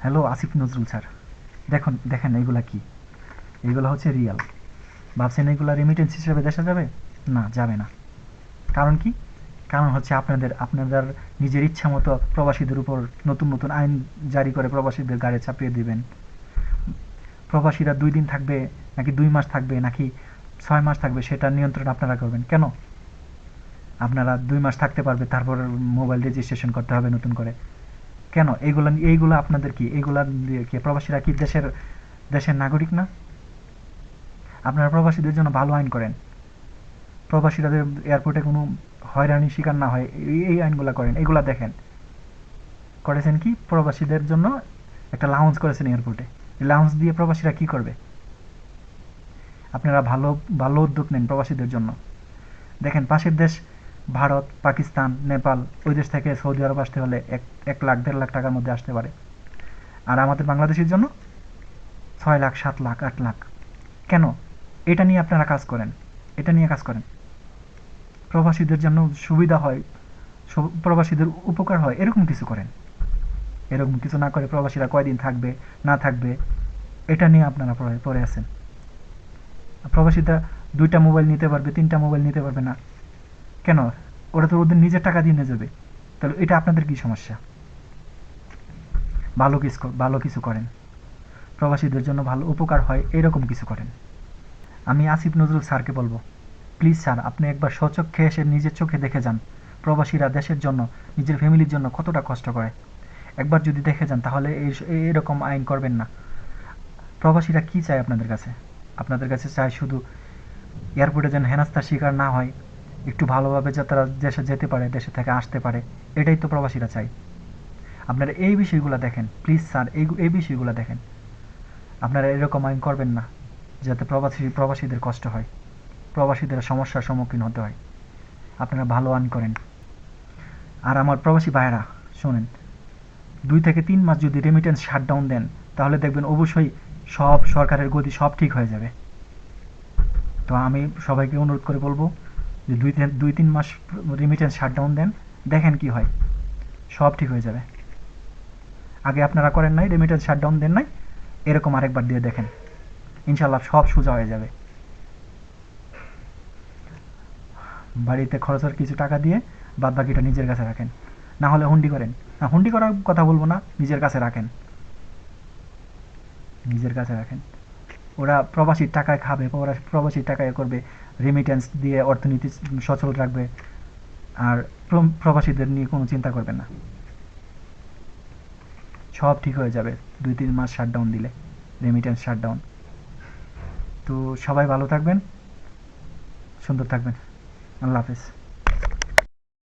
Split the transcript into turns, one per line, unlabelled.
Hello Asif Nazrul sir. দেখুন, দেখেন এইগুলা কি? এইগুলো হচ্ছে রিয়াল ভাবছেন এইগুলা রেমিটেন্স হিসেবে দেশে যাবে? না যাবে না। কারণ কি? কারণ হচ্ছে আপনাদের আপনাদের নিজের ইচ্ছা মতো প্রবাসীদের উপর নতুন নতুন আইন জারি করে প্রবাসীদের গাড়ি চাপিয়ে দিবেন। প্রবাসীরা দুই দিন থাকবে, নাকি দুই মাস থাকবে, নাকি ছয় মাস থাকবে, সেটা নিয়ন্ত্রণ আপনারা করবেন। কেন? আপনারা দুই মাস থাকতে পারবে, তারপর মোবাইল রেজিস্ট্রেশন করতে হবে নতুন করে। কেন? এইগুলা এইগুলো আপনাদের কি? এইগুলা কি প্রবাসীরা কি দেশের দেশের নাগরিক না? আপনারা প্রবাসীদের জন্য ভালো আইন করেন। প্রবাসীরা এয়ারপোর্টে কোনো হয়রানির শিকার না হয়, এই আইনগুলো করেন এগুলা দেখেন। করেছেন কি? প্রবাসীদের জন্য একটা লাউন্স করেছেন এয়ারপোর্টে। লাউন্স দিয়ে প্রবাসীরা কি করবে? আপনারা ভালো ভালো উদ্যোগ নেন প্রবাসীদের জন্য। দেখেন, পাশের দেশ ভারত, পাকিস্তান, নেপাল, ওই দেশ থেকে সৌদি আরব আসতে হলে এক এক লাখ, দেড় লাখ টাকার মধ্যে আসতে পারে। আর আমাদের বাংলাদেশের জন্য? ছয় লাখ, সাত লাখ, আট লাখ। কেন? এটা নিয়ে আপনারা কাজ করেন। এটা নিয়ে কাজ করেন। প্রবাসীদের জন্য সুবিধা হয় প্রবাসীদের উপকার হয়, এরকম কিছু করেন। এরকম কিছু না করে প্রবাসীরা কয়দিন থাকবে, না থাকবে, এটা নিয়ে আপনারা পড়ে আছেন। প্রবাসীরা দুইটা মোবাইল নিতে পারবে, তিনটা মোবাইল নিতে পারবে না। কেন? ওরা তো ওদের নিজের টাকা দিয়ে নিয়ে যাবে। তাহলে এটা আপনাদের কি সমস্যা? ভালো কিছু ভালো কিছু করেন। প্রবাসীদের জন্য ভালো উপকার হয়, এরকম কিছু করেন। আমি আসিফ নজরুল স্যারকে বলব, প্লিজ স্যার, আপনি একবার স্বচক্ষে এসে নিজের চোখে দেখে যান। প্রবাসীরা দেশের জন্য, নিজের ফ্যামিলির জন্য কতটা কষ্ট করে। একবার যদি দেখে যান, তাহলে এই এরকম আইন করবেন না। প্রবাসীরা কি চায় আপনাদের কাছে? আপনাদের কাছে চায় শুধু এয়ারপোর্টে যেন হেনাস্তার শিকার না হয় একটু ভালোভাবে যাতে তারা দেশে যেতে পারে, দেশে থেকে আসতে পারে, এটাই তো প্রবাসীরা চাই আপনারা এই বিষয়গুলো দেখেন প্লিজ স্যার এই এই বিষয়গুলো দেখেন। আপনারা এরকম আইন করবেন না, যাতে প্রবাসী, প্রবাসীদের কষ্ট হয়, প্রবাসীদের সমস্যার সম্মুখীন হতে হয়। আপনারা ভালো আইন করেন। আর আমার প্রবাসী ভাইয়েরা, শোনেন, দুই থেকে তিন মাস যদি রেমিটেন্স শাটডাউন দেন, তাহলে দেখবেন অবশ্যই সব সরকারের গতি সব ঠিক হয়ে যাবে। তো আমি সবাইকে অনুরোধ করে বলব যে দুই তিন দুই তিন মাস রেমিটেন্স শাটডাউন দেন, দেখেন কি হয়। সব ঠিক হয়ে যাবে। আগে আপনারা করেন নাই রেমিটেন্স শাটডাউন দেন নাই, এরকম আরেকবার দিয়ে দেখেন। ইনশাল্লাহ সব সোজা হয়ে যাবে। বাড়িতে খরচের কিছু টাকা দিয়ে বাদ বাকিটা নিজের কাছে রাখেন। না হলে হুন্ডি করেন। না, হুন্ডি করার কথা বলব না, নিজের কাছে রাখেন। নিজের কাছে রাখেন। ওরা প্রবাসীর টাকায় খাবে ওরা প্রবাসীর টাকায় করবে রেমিটেন্স দিয়ে অর্থনীতি সচল রাখবে। আর প্রবাসীদের নিয়ে কোনো চিন্তা করবে না। সব ঠিক হয়ে যাবে। দুই, তিন মাস শাটডাউন দিলে রেমিটেন্স শাটডাউন তো সবাই ভালো থাকবেন, সুন্দর থাকবেন। আল্লাহ হাফেজ।